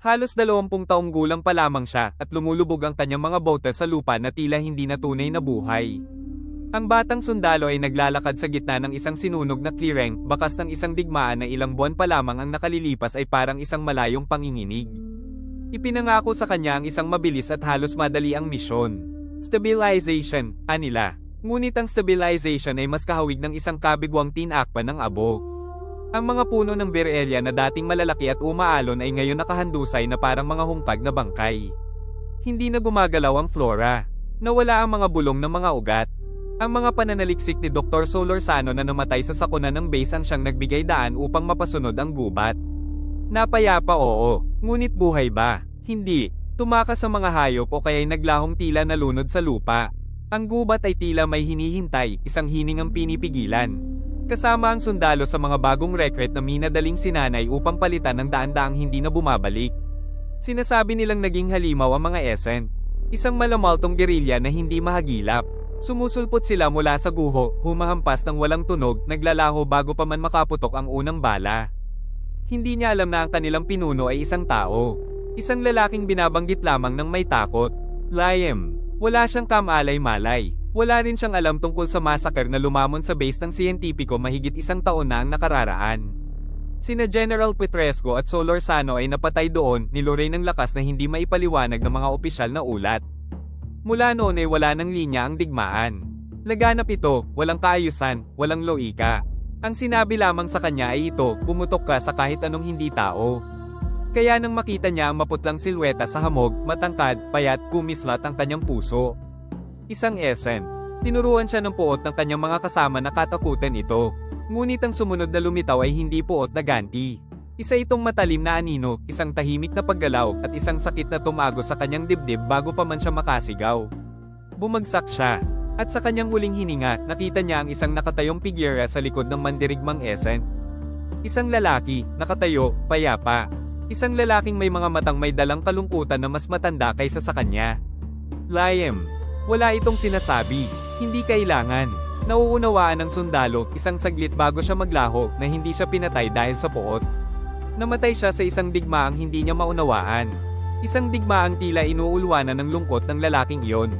Halos dalawampung taong gulang pa lamang siya at lumulubog ang kanyang mga bote sa lupa na tila hindi na tunay na buhay. Ang batang sundalo ay naglalakad sa gitna ng isang sinunog na clearing, bakas ng isang digmaan na ilang buwan pa lamang ang nakalilipas ay parang isang malayong panginginig. Ipinangako sa kanya ang isang mabilis at halos madali ang misyon. Stabilization, anila. Ngunit ang stabilization ay mas kahawig ng isang kabigwang tinakpan ng abo. Ang mga puno ng Virelia na dating malalaki at umaalon ay ngayon nakahandusay na parang mga hungpag na bangkay. Hindi na gumagalaw ang flora. Nawala ang mga bulong ng mga ugat. Ang mga pananaliksik ni Dr. Solorzano na namatay sa sakuna ng base ang siyang nagbigay daan upang mapasunod ang gubat. Napayapa oo, ngunit buhay ba? Hindi. Tumakas sa mga hayop o kaya'y naglahong tila nalunod sa lupa. Ang gubat ay tila may hinihintay, isang hining ang pinipigilan. Kasama ang sundalo sa mga bagong recruit na minadaling sinanay upang palitan ng daan-daang hindi na bumabalik. Sinasabi nilang naging halimaw ang mga Essen. Isang malamaltong gerilya na hindi mahagilap. Sumusulpot sila mula sa guho, humahampas ng walang tunog, naglalaho bago pa man makaputok ang unang bala. Hindi niya alam na ang kanilang pinuno ay isang tao. Isang lalaking binabanggit lamang ng may takot. Liam. Wala siyang kamalay-malay. Wala rin siyang alam tungkol sa massacre na lumamon sa base ng siyentipiko mahigit isang taon na ang nakararaan. Sina General Petresco at Solorzano ay napatay doon, niluray ng lakas na hindi maipaliwanag ng mga opisyal na ulat. Mula noon ay wala ng linya ang digmaan. Laganap ito, walang kaayusan, walang loika. Ang sinabi lamang sa kanya ay ito, pumutok ka sa kahit anong hindi tao. Kaya nang makita niya ang maputlang silweta sa hamog, matangkad, payat, kumislat ang kanyang puso. Isang esen. Tinuruan siya ng puot ng kanyang mga kasama na katakutan ito. Ngunit ang sumunod na lumitaw ay hindi puot na ganti. Isa itong matalim na anino, isang tahimik na paggalaw, at isang sakit na tumago sa kanyang dibdib bago pa man siya makasigaw. Bumagsak siya. At sa kanyang huling hininga, nakita niya ang isang nakatayong figura sa likod ng mandirigmang esen. Isang lalaki, nakatayo, payapa. Isang lalaking may mga matang may dalang kalungkutan na mas matanda kaysa sa kanya. Liam. Wala itong sinasabi. Hindi kailangan. Nauunawaan ng sundalo, isang saglit bago siya maglaho, na hindi siya pinatay dahil sa puot. Namatay siya sa isang digmaang hindi niya maunawaan. Isang digmaang tila inuulwanan ng lungkot ng lalaking iyon.